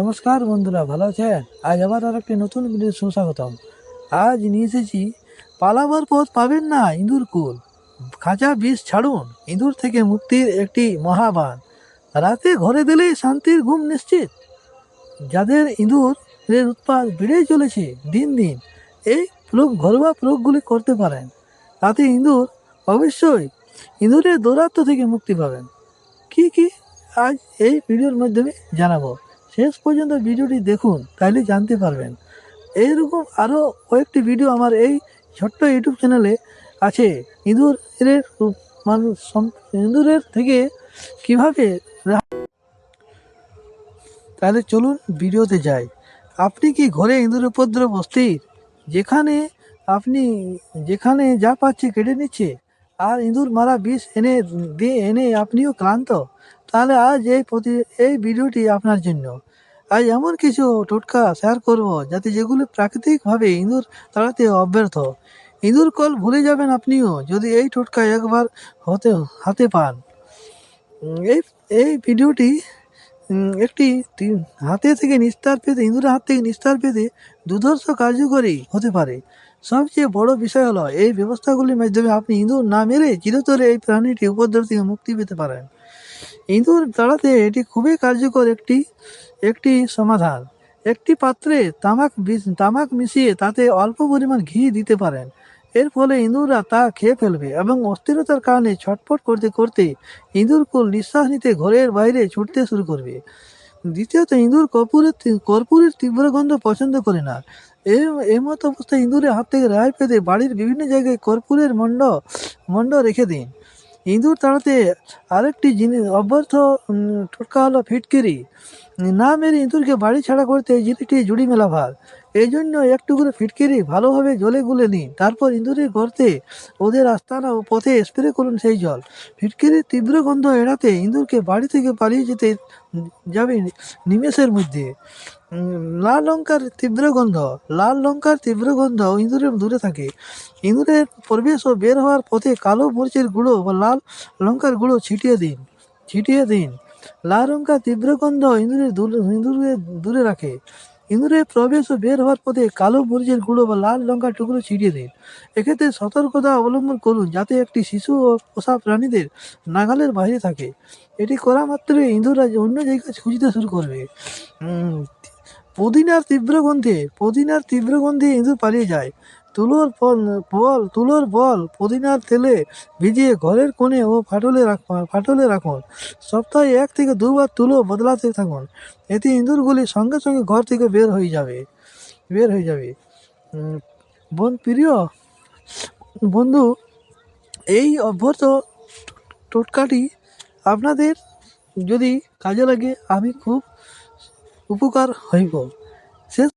নমস্কার বন্ধুরা, ভালো আছেন? আজ আবার আর একটি নতুন ভিডিও সুস্বাগতম। আজ নিয়ে এসেছি, পালাবার পথ পাবেন না ইঁদুর কুল। খাঁচা বিষ ছাড়ুন, ইঁদুর থেকে মুক্তির একটি মহাবান রাতে ঘরে দিলেই শান্তির ঘুম নিশ্চিত। যাদের ইঁদুরের উৎপাদ বেড়েই চলেছে দিন দিন, এই প্রয়োগ ঘরোয়া প্রয়োগগুলি করতে পারেন। তাতে ইঁদুর অবশ্যই ইঁদুরের দৌরাত্ম থেকে মুক্তি পাবেন। কি কি? আজ এই ভিডিওর মাধ্যমে জানাব। শেষ পর্যন্ত ভিডিওটি দেখুন তাহলে জানতে পারবেন। এইরকম আরও কয়েকটি ভিডিও আমার এই ছোট্ট ইউটিউব চ্যানেলে আছে। ইঁদুরের মানুষ ইঁদুরের থেকে কীভাবে তাহলে চলুন ভিডিওতে যাই। আপনি কি ঘরে ইঁদুর উপদ্রব অস্থির? যেখানে আপনি, যেখানে যা পাচ্ছে কেটে নিচ্ছে। আর ইঁদুর মারা বিষ এনে, দিয়ে এনে আপনিও ক্লান্ত। তাহলে আজ এই প্রতি, এই ভিডিওটি আপনার জন্য। আজ এমন কিছু টোটকা শেয়ার করব যাতে যেগুলো প্রাকৃতিকভাবে ইঁদুর তাড়াতে অব্যর্থ। ইঁদুর কল ভুলে যাবেন আপনিও যদি এই টোটকা একবার হতে, হাতে পান। এই এই ভিডিওটি একটি হাতে থেকে নিস্তার পেতে, ইঁদুরের হাত থেকে নিস্তার পেতে দুধর্ষ কার্যকরী হতে পারে। সবচেয়ে বড় বিষয় হলো এই ব্যবস্থাগুলির মাধ্যমে আপনি ইঁদুর না মেরে চিরতরে এই প্রাণীটি উপদ্রব থেকে মুক্তি পেতে পারেন। ইঁদুর তাড়াতে এটি খুবই কার্যকর একটি একটি সমাধান। একটি পাত্রে তামাক তামাক মিশিয়ে তাতে অল্প পরিমাণ ঘি দিতে পারেন। এর ফলে ইঁদুররা তা খেয়ে ফেলবে এবং অস্থিরতার কারণে ছটফট করতে করতে ইঁদুর কুল নিঃশ্বাস নিতে ঘরের বাইরে ছুটতে শুরু করবে। দ্বিতীয়ত, ইঁদুর কর্পূরের কর্পূরের তীব্র গন্ধ পছন্দ করে না। এই এমত অবস্থায় ইঁদুরের হাত থেকে রেহাই পেতে বাড়ির বিভিন্ন জায়গায় কর্পূরের মণ্ড মণ্ড রেখে দিন। ইঁদুর তাড়াতে আরেকটি জিনিস অব্যর্থ টোটকা হলো ফিটকিরি। না মেরে ইঁদুরকে বাড়ি ছাড়া করতে এই জিনিসটি জুড়ি মেলা ভার। এই জন্য একটু করে ফিটকিরি ভালোভাবে জলে গুলে নিন। তারপর ইঁদুরের গর্তে ওদের আস্তানা ও পথে স্প্রে করুন সেই জল। ফিটকিরির তীব্র গন্ধ এড়াতে ইঁদুরকে বাড়ি থেকে পালিয়ে যেতে যাবে নিমেষের মধ্যে। লাল লঙ্কার তীব্র গন্ধ। লাল লঙ্কার তীব্র গন্ধ ইঁদুরের দূরে থাকে। ইঁদুরের প্রবেশ ও বের হওয়ার পথে কালো মরিচের গুঁড়ো বা লাল লঙ্কার গুঁড়ো ছিটিয়ে দিন। ছিটিয়ে দিন। লাল তীব্র গন্ধ ইঁদুরের দূর- ইঁদুরকে দূরে রাখে। ইঁদুরের প্রবেশ ও বের হওয়ার পথে কালো মরিচের গুঁড়ো বা লাল লঙ্কার টুকরো ছিটিয়ে দিন এক্ষেত্রে সতর্কতা অবলম্বন করুন, যাতে একটি শিশু ও পোষা প্রাণীদের নাগালের বাইরে থাকে। এটি করা মাত্রই ইঁদুররা অন্য জায়গায় খুঁজতে শুরু করবে। পুদিনার তীব্র গন্ধে, পুদিনার তীব্র গন্ধে ইঁদুর পালিয়ে যায়। তুলোর ফল বল তুলোর বল পুদিনার তেলে ভিজিয়ে ঘরের কোণে ও ফাটলে রাখ, ফাটলে রাখুন। সপ্তাহে এক থেকে দুবার তুলো বদলাতে থাকুন। এতে ইঁদুরগুলি সঙ্গে সঙ্গে ঘর থেকে বের হয়ে যাবে, বের হয়ে যাবে। বোন প্রিয়, বন্ধু, এই অভ্যর্থ টোটকাটি আপনাদের যদি কাজে লাগে, আমি খুব উপকার হইব। শেষ